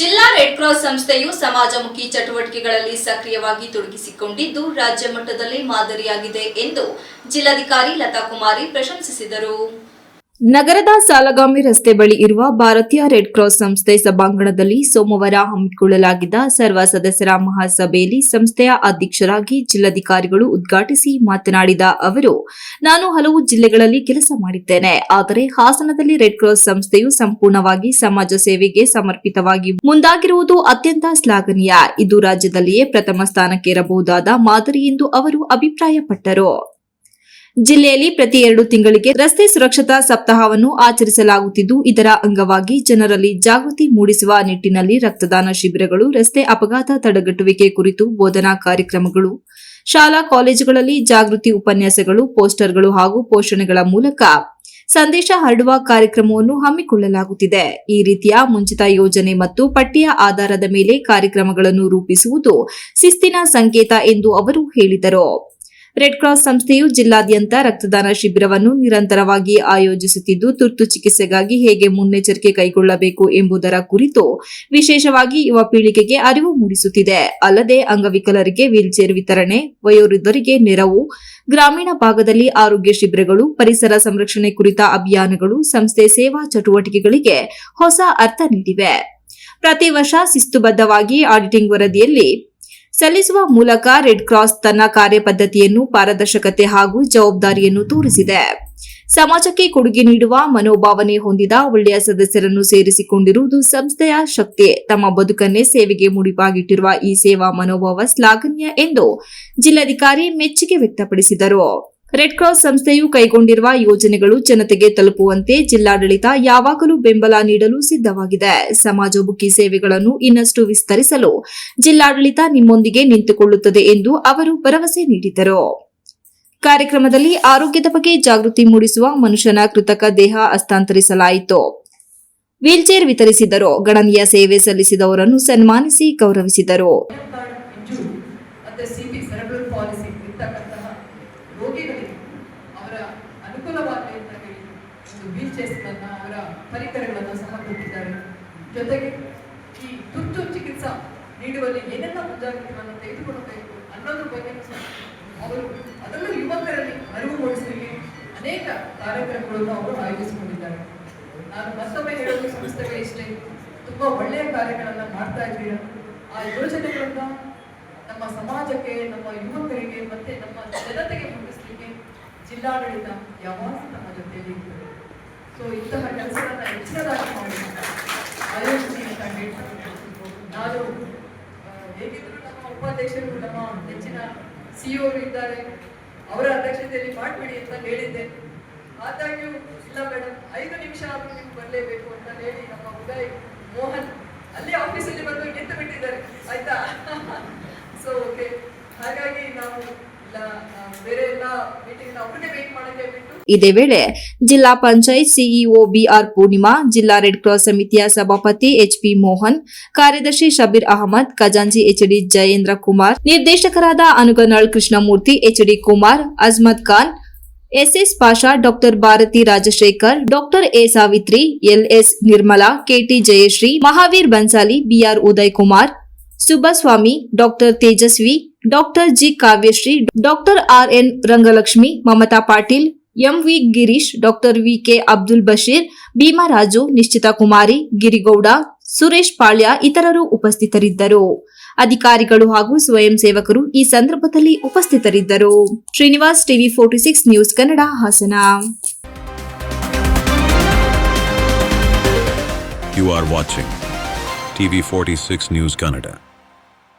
ಜಿಲ್ಲಾ red cross ಸಂಸ್ಥೆಯು ಸಮಾಜಮುಖಿ ಚಟುವಟಿಕೆಗಳಲ್ಲಿ ಸಕ್ರಿಯವಾಗಿ ತೊಡಗಿಸಿಕೊಂಡಿದ್ದು ರಾಜ್ಯ ಮಟ್ಟದಲ್ಲಿ ಮಾದರಿಯಾಗಿದೆ ಎಂದು ಜಿಲ್ಲಾಧಿಕಾರಿ ಲತಾ ಕುಮಾರಿ ಪ್ರಶಂಸಿಸಿದರು. ನಗರದ ಸಾಲಗಾಮಿ ರಸ್ತೆ ಬಳಿ ಇರುವ ಭಾರತೀಯ ರೆಡ್ ಕ್ರಾಸ್ ಸಂಸ್ಥೆ ಸಭಾಂಗಣದಲ್ಲಿ ಸೋಮವಾರ ಹಮ್ಮಿಕೊಳ್ಳಲಾಗಿದ್ದ ಸರ್ವ ಸದಸ್ಯರ ಮಹಾಸಭೆಯಲ್ಲಿ ಸಂಸ್ಥೆಯ ಅಧ್ಯಕ್ಷರಾಗಿ ಜಿಲ್ಲಾಧಿಕಾರಿಗಳು ಉದ್ಘಾಟಿಸಿ ಮಾತನಾಡಿದ ಅವರು, ನಾನು ಹಲವು ಜಿಲ್ಲೆಗಳಲ್ಲಿ ಕೆಲಸ ಮಾಡಿದ್ದೇನೆ, ಆದರೆ ಹಾಸನದಲ್ಲಿ ರೆಡ್ ಕ್ರಾಸ್ ಸಂಸ್ಥೆಯು ಸಂಪೂರ್ಣವಾಗಿ ಸಮಾಜ ಸೇವೆಗೆ ಸಮರ್ಪಿತವಾಗಿ ಮುಂದಾಗಿರುವುದು ಅತ್ಯಂತ ಶ್ಲಾಘನೀಯ. ಇದು ರಾಜ್ಯದಲ್ಲಿಯೇ ಪ್ರಥಮ ಸ್ಥಾನಕ್ಕೇರಬಹುದಾದ ಮಾದರಿ ಎಂದು ಅವರು ಅಭಿಪ್ರಾಯಪಟ್ಟರು. ಜಿಲ್ಲೆಯಲ್ಲಿ ಪ್ರತಿ ಎರಡು ತಿಂಗಳಿಗೆ ರಸ್ತೆ ಸುರಕ್ಷತಾ ಸಪ್ತಾಹವನ್ನು ಆಚರಿಸಲಾಗುತ್ತಿದ್ದು, ಇದರ ಅಂಗವಾಗಿ ಜನರಲ್ಲಿ ಜಾಗೃತಿ ಮೂಡಿಸುವ ನಿಟ್ಟಿನಲ್ಲಿ ರಕ್ತದಾನ ಶಿಬಿರಗಳು, ರಸ್ತೆ ಅಪಘಾತ ತಡೆಗಟ್ಟುವಿಕೆ ಕುರಿತು ಬೋಧನಾ ಕಾರ್ಯಕ್ರಮಗಳು, ಶಾಲಾ ಕಾಲೇಜುಗಳಲ್ಲಿ ಜಾಗೃತಿ ಉಪನ್ಯಾಸಗಳು, ಪೋಸ್ಟರ್ಗಳು ಹಾಗೂ ಪೋಷಣೆಗಳ ಮೂಲಕ ಸಂದೇಶ ಹರಡುವ ಕಾರ್ಯಕ್ರಮವನ್ನು ಹಮ್ಮಿಕೊಳ್ಳಲಾಗುತ್ತಿದೆ. ಈ ರೀತಿಯ ಮುಂಚಿತ ಯೋಜನೆ ಮತ್ತು ಪಟ್ಟಿಯ ಆಧಾರದ ಮೇಲೆ ಕಾರ್ಯಕ್ರಮಗಳನ್ನು ರೂಪಿಸುವುದು ಶಿಸ್ತಿನ ಸಂಕೇತ ಎಂದು ಅವರು ಹೇಳಿದರು. ರೆಡ್ ಕ್ರಾಸ್ ಸಂಸ್ಥೆಯು ಜಿಲ್ಲಾದ್ಯಂತ ರಕ್ತದಾನ ಶಿಬಿರವನ್ನು ನಿರಂತರವಾಗಿ ಆಯೋಜಿಸುತ್ತಿದ್ದು, ತುರ್ತು ಚಿಕಿತ್ಸೆಗಾಗಿ ಹೇಗೆ ಮುನ್ನೆಚ್ಚರಿಕೆ ಕೈಗೊಳ್ಳಬೇಕು ಎಂಬುದರ ಕುರಿತು ವಿಶೇಷವಾಗಿ ಯುವ ಪೀಳಿಗೆಗೆ ಅರಿವು ಮೂಡಿಸುತ್ತಿದೆ. ಅಲ್ಲದೆ ಅಂಗವಿಕಲರಿಗೆ ವೀಲ್ಚೇರ್ ವಿತರಣೆ, ವಯೋವೃದ್ಧರಿಗೆ ನೆರವು, ಗ್ರಾಮೀಣ ಭಾಗದಲ್ಲಿ ಆರೋಗ್ಯ ಶಿಬಿರಗಳು, ಪರಿಸರ ಸಂರಕ್ಷಣೆ ಕುರಿತ ಅಭಿಯಾನಗಳು, ಸಂಸ್ಥೆ ಸೇವಾ ಚಟುವಟಿಕೆಗಳಿಗೆ ಹೊಸ ಅರ್ಥ ನೀಡಿವೆ. ಪ್ರತಿ ವರ್ಷ ಶಿಸ್ತುಬದ್ಧವಾಗಿ ಆಡಿಟಿಂಗ್ ವರದಿಯಲ್ಲಿ ಸಲ್ಲಿಸುವ ಮೂಲಕ ರೆಡ್ ಕ್ರಾಸ್ ತನ್ನ ಕಾರ್ಯಪದ್ಧತಿಯನ್ನು, ಪಾರದರ್ಶಕತೆ ಹಾಗೂ ಜವಾಬ್ದಾರಿಯನ್ನು ತೋರಿಸಿದೆ. ಸಮಾಜಕ್ಕೆ ಕೊಡುಗೆ ನೀಡುವ ಮನೋಭಾವನೆ ಹೊಂದಿದ ಒಳ್ಳೆಯ ಸದಸ್ಯರನ್ನು ಸೇರಿಸಿಕೊಂಡಿರುವುದು ಸಂಸ್ಥೆಯ ಶಕ್ತಿ. ತಮ್ಮ ಬದುಕನ್ನೇ ಸೇವೆಗೆ ಮುಡಿಪಾಗಿಟ್ಟಿರುವ ಈ ಸೇವಾ ಮನೋಭಾವ ಶ್ಲಾಘನೀಯ ಎಂದು ಜಿಲ್ಲಾಧಿಕಾರಿ ಮೆಚ್ಚುಗೆ ವ್ಯಕ್ತಪಡಿಸಿದರು. ರೆಡ್ ಕ್ರಾಸ್ ಸಂಸ್ಥೆಯು ಕೈಗೊಂಡಿರುವ ಯೋಜನೆಗಳು ಜನತೆಗೆ ತಲುಪುವಂತೆ ಜಿಲ್ಲಾಡಳಿತ ಯಾವಾಗಲೂ ಬೆಂಬಲ ನೀಡಲು ಸಿದ್ಧವಾಗಿದೆ. ಸಮಾಜಮುಖಿ ಸೇವೆಗಳನ್ನು ಇನ್ನಷ್ಟು ವಿಸ್ತರಿಸಲು ಜಿಲ್ಲಾಡಳಿತ ನಿಮ್ಮೊಂದಿಗೆ ನಿಂತುಕೊಳ್ಳುತ್ತದೆ ಎಂದು ಅವರು ಭರವಸೆ ನೀಡಿದರು. ಕಾರ್ಯಕ್ರಮದಲ್ಲಿ ಆರೋಗ್ಯದ ಬಗ್ಗೆ ಜಾಗೃತಿ ಮೂಡಿಸುವ ಮನುಷ್ಯನ ಕೃತಕ ದೇಹ ಹಸ್ತಾಂತರಿಸಲಾಯಿತು. ವೀಲ್ಚೇರ್ ವಿತರಿಸಿದರು. ಗಣನೀಯ ಸೇವೆ ಸಲ್ಲಿಸಿದವರನ್ನು ಸನ್ಮಾನಿಸಿ ಗೌರವಿಸಿದರು. ಅನುಕೂಲವಾಗಲಿ ಅಂತ ಹೇಳಿ ಒಂದು ಅವರ ಪರಿಕರಗಳನ್ನು ಸಹ ಕೊಟ್ಟಿದ್ದಾರೆ. ಜೊತೆಗೆ ಈ ತುರ್ತು ಚಿಕಿತ್ಸಾ ನೀಡುವಲ್ಲಿ ಏನೆಲ್ಲ ಮುಂಜಾಗ್ರತೆಗಳನ್ನು ತೆಗೆದುಕೊಳ್ಳಬೇಕು ಅನ್ನೋದ್ರ ಬಗ್ಗೆ ಅವರು ಅದರಲ್ಲೂ ಯುವಕರಲ್ಲಿ ಅರಿವು ಮೂಡಿಸಲಿಕ್ಕೆ ಅನೇಕ ಕಾರ್ಯಕ್ರಮಗಳನ್ನು ಅವರು ಆಯೋಜಿಸಿಕೊಂಡಿದ್ದಾರೆ. ನಾನು ಮತ್ತೊಮ್ಮೆ ಹೇಳೋದು ಸಂಸ್ಥೆಗೆ ಇಷ್ಟೇ. ತುಂಬಾ ಒಳ್ಳೆಯ ಕಾರ್ಯಗಳನ್ನ ಮಾಡ್ತಾ ಇದ್ದೀರಾ? ಆ ಯೋಜನೆಗಳನ್ನ ನಮ್ಮ ಸಮಾಜಕ್ಕೆ, ನಮ್ಮ ಯುವಕರಿಗೆ ಮತ್ತೆ ನಮ್ಮ ಜನತೆಗೆ ಮುಟ್ಟಿಸ್ಲಿಕ್ಕೆ ಜಿಲ್ಲಾಡಳಿತ ಯಾವಾಗಲೂ ನಮ್ಮ ಜೊತೆಯಲ್ಲಿ ಇರ್ತದೆ. ಸೊ ಇಂತಹ ಕೆಲಸಗಳನ್ನ ಹೆಚ್ಚಿನದಾಗಿ ಮಾಡಿ ಆಯೋಜನೆಯನ್ನು ನಾನು ಹೇಗಿದ್ರು ನಮ್ಮ ಉಪಾಧ್ಯಕ್ಷರು ನಮ್ಮ ನೆಚ್ಚಿನ ಸಿಇಒ ಇದ್ದಾರೆ. ಅವರ ಅಧ್ಯಕ್ಷತೆಯಲ್ಲಿ ಮಾಡಬೇಡಿ ಅಂತ ಹೇಳಿದ್ದೆ. ಆದಾಗ್ಯೂ, ಇಲ್ಲ ಮೇಡಮ್ ಐದು ನಿಮಿಷ ಆದರೂ ನೀವು ಬರಲೇಬೇಕು ಅಂತ ಹೇಳಿ ನಮ್ಮ ಉದಯ್ ಮೋಹನ್ ಅಲ್ಲಿ ಆಫೀಸಲ್ಲಿ ಬಂದು ನಿಂತು ಬಿಟ್ಟಿದ್ದಾರೆ ಆಯ್ತಾ? ಸೊ ಓಕೆ ಹಾಗಾಗಿ ನಾವು ಇದೇ ವೇಳೆ ಜಿಲ್ಲಾ ಪಂಚಾಯತ್ ಸಿಇಒ ಬಿಆರ್ ಪೂರ್ಣಿಮಾ, ಜಿಲ್ಲಾ ರೆಡ್ ಕ್ರಾಸ್ ಸಮಿತಿಯ ಸಭಾಪತಿ ಎಚ್ಪಿ ಮೋಹನ್, ಕಾರ್ಯದರ್ಶಿ ಶಬೀರ್ ಅಹಮದ್, ಖಜಾಂಚಿ ಎಚ್ಡಿ ಜಯೇಂದ್ರ ಕುಮಾರ್, ನಿರ್ದೇಶಕರಾದ Anuganal Krishnamurthy HD Kumar Ajmad Khan, SS Pasha, doctor Bharathi Rajashekar, doctor A Savitri LS Nirmala KT Jayashree, Mahaveer Bansali BR Uday Kumar, Subbaswamy, doctor Tejaswi doctor G Kavyashree, doctor R N Rangalakshmi, Mamata Patil MV Girish, doctor V K Abdul Basheer Bheemaraju Nishchitha Kumari, Girigowda, Suresh Palya ಇತರರು ಉಪಸ್ಥಿತರಿದ್ದರು. ಅಧಿಕಾರಿಗಳು ಹಾಗೂ ಸ್ವಯಂ ಸೇವಕರು ಈ ಸಂದರ್ಭದಲ್ಲಿ ಉಪಸ್ಥಿತರಿದ್ದರು. Srinivas TV forty six news Kannada Hassan. You are watching TV46 News Canada.